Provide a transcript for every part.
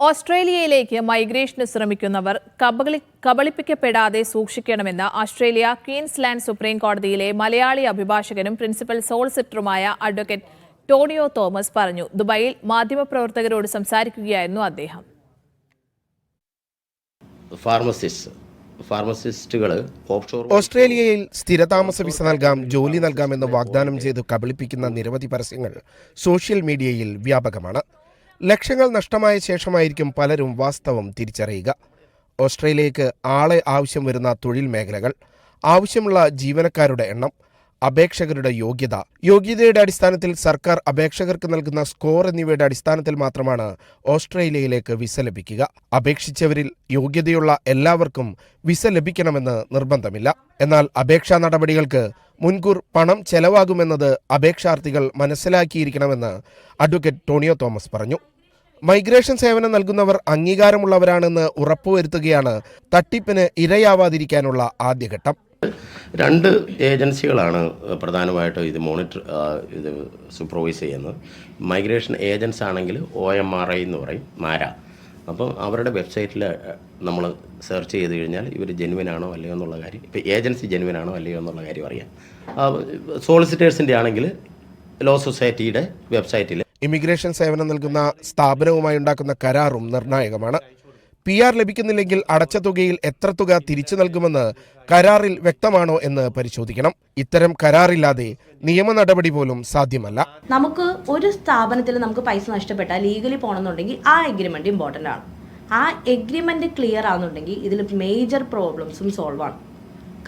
ഓസ്ട്രേലിയയിലേക്ക് മൈഗ്രേഷന് ശ്രമിക്കുന്നവർ കബളി കബളിപ്പിക്കപ്പെടാതെ സൂക്ഷിക്കണമെന്ന് ഓസ്ട്രേലിയ ക്വീൻസ്ലാൻഡ് സുപ്രീം കോടതിയിലെ മലയാളി അഭിഭാഷകനും പ്രിൻസിപ്പൽ സോളിസിറ്ററുമായ അഡ്വക്കേറ്റ് ടോണിയോ തോമസ് പറഞ്ഞു. ദുബായിൽ മാധ്യമപ്രവർത്തകരോട് സംസാരിക്കുകയായിരുന്നു അദ്ദേഹം. ഫാർമസിസ്റ്റ് ഫാർമസിസ്റ്റുകൾ ഓസ്ട്രേലിയയിൽ സ്ഥിരതാമസ വിസ നൽകാം ജോലി നൽകാമെന്ന് വാഗ്ദാനം ചെയ്ത് കബളിപ്പിക്കുന്ന നിരവധി പരസ്യങ്ങൾ സോഷ്യൽ മീഡിയയിൽ വ്യാപകമാണ്. ലക്ഷങ്ങൾ നഷ്ടമായ ശേഷമായിരിക്കും പലരും വാസ്തവം തിരിച്ചറിയുക. ഓസ്ട്രേലിയയ്ക്ക് ആളെ ആവശ്യം വരുന്ന തൊഴിൽ മേഖലകൾ ആവശ്യമുള്ള ജീവനക്കാരുടെ എണ്ണം അപേക്ഷകരുടെ യോഗ്യത. യോഗ്യതയുടെ അടിസ്ഥാനത്തിൽ സർക്കാർ അപേക്ഷകർക്ക് നൽകുന്ന സ്കോർ എന്നിവയുടെ അടിസ്ഥാനത്തിൽ മാത്രമാണ് ഓസ്ട്രേലിയയിലേക്ക് വിസ ലഭിക്കുക. അപേക്ഷിച്ചവരിൽ യോഗ്യതയുള്ള എല്ലാവർക്കും വിസ ലഭിക്കണമെന്ന് നിർബന്ധമില്ല. എന്നാൽ അപേക്ഷാ നടപടികൾക്ക് മുൻകൂർ പണം ചെലവാകുമെന്നത് അപേക്ഷാർത്ഥികൾ മനസ്സിലാക്കിയിരിക്കണമെന്ന് അഡ്വക്കേറ്റ് ടോണിയോ തോമസ് പറഞ്ഞു. മൈഗ്രേഷൻ സേവനം നൽകുന്നവർ അംഗീകാരമുള്ളവരാണെന്ന് ഉറപ്പുവരുത്തുകയാണ് തട്ടിപ്പിന് ഇരയാവാതിരിക്കാനുള്ള ആദ്യഘട്ടം. രണ്ട് ഏജൻസികളാണ് പ്രധാനമായിട്ടും ഇത് മോണിറ്റർ ഇത് സൂപ്പർവൈസ് ചെയ്യുന്നത്. മൈഗ്രേഷൻ ഏജൻസ് ആണെങ്കിൽ ഒ എം ആർ ഐ എന്ന് പറയും മാര. അപ്പം അവരുടെ വെബ്സൈറ്റിൽ നമ്മൾ സെർച്ച് ചെയ്ത് കഴിഞ്ഞാൽ ഇവർ ജെനുവിൻ ആണോ അല്ലയോ എന്നുള്ള കാര്യം ഇപ്പോൾ ഏജൻസി ജെനുവിൻ ആണോ അല്ലയോ എന്നുള്ള കാര്യം അറിയാം. സോളിസിറ്റേഴ്സിന്റെ ആണെങ്കിൽ ലോ സൊസൈറ്റിയുടെ വെബ്സൈറ്റിൽ. ഇമിഗ്രേഷൻ സേവനം നൽകുന്ന സ്ഥാപനവുമായി ഉണ്ടാക്കുന്ന കരാറും നിർണായകമാണ്. പി ആർ ലഭിക്കുന്നില്ലെങ്കിൽ അടച്ച തുകയിൽ എത്ര തുക തിരിച്ചു നൽകുമെന്ന് കരാറിൽ വ്യക്തമാണോ എന്ന് പരിശോധിക്കണം. ഇത്തരം കരാറില്ലാതെ നിയമ നടപടി പോലും സാധ്യമല്ല. നമുക്ക് ഒരു സ്ഥാപനത്തിൽ നമുക്ക് പൈസ നഷ്ടപ്പെട്ടാൽ ലീഗലി പോകണമെന്നുണ്ടെങ്കിൽ ആ എഗ്രിമെന്റ് ഇമ്പോർട്ടന്റ് ആണ്. ആ എഗ്രിമെന്റ് ക്ലിയർ ആണെന്നുണ്ടെങ്കിൽ ഇതിൽ മേജർ പ്രോബ്ലംസും സോൾവ് ആണ്.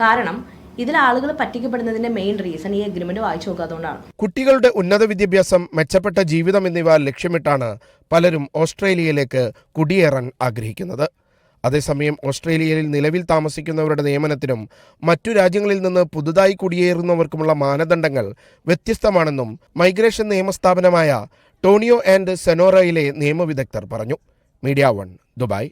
കാരണം ഇതിൽ ആളുകൾ പറ്റിക്കപ്പെടുന്നതിന്റെ മെയിൻ റീസൺ ഈ അഗ്രിമെന്റ് വായിച്ചു നോക്കാത്തതുകൊണ്ടാണ് കുട്ടികളുടെ ഉന്നത വിദ്യാഭ്യാസം മെച്ചപ്പെട്ട ജീവിതം എന്നിവ ലക്ഷ്യമിട്ടാണ് പലരും ഓസ്ട്രേലിയയിലേക്ക് കുടിയേറാൻ ആഗ്രഹിക്കുന്നത്. അതേസമയം ഓസ്ട്രേലിയയിൽ നിലവിൽ താമസിക്കുന്നവരുടെ നിയമനത്തിനും മറ്റു രാജ്യങ്ങളിൽ നിന്ന് പുതുതായി കുടിയേറുന്നവർക്കുമുള്ള മാനദണ്ഡങ്ങൾ വ്യത്യസ്തമാണെന്നും മൈഗ്രേഷൻ നിയമസ്ഥാപനമായ ടോണിയോ ആൻഡ് സെനോറയിലെ നിയമവിദഗ്ധർ പറഞ്ഞു. Media One Dubai.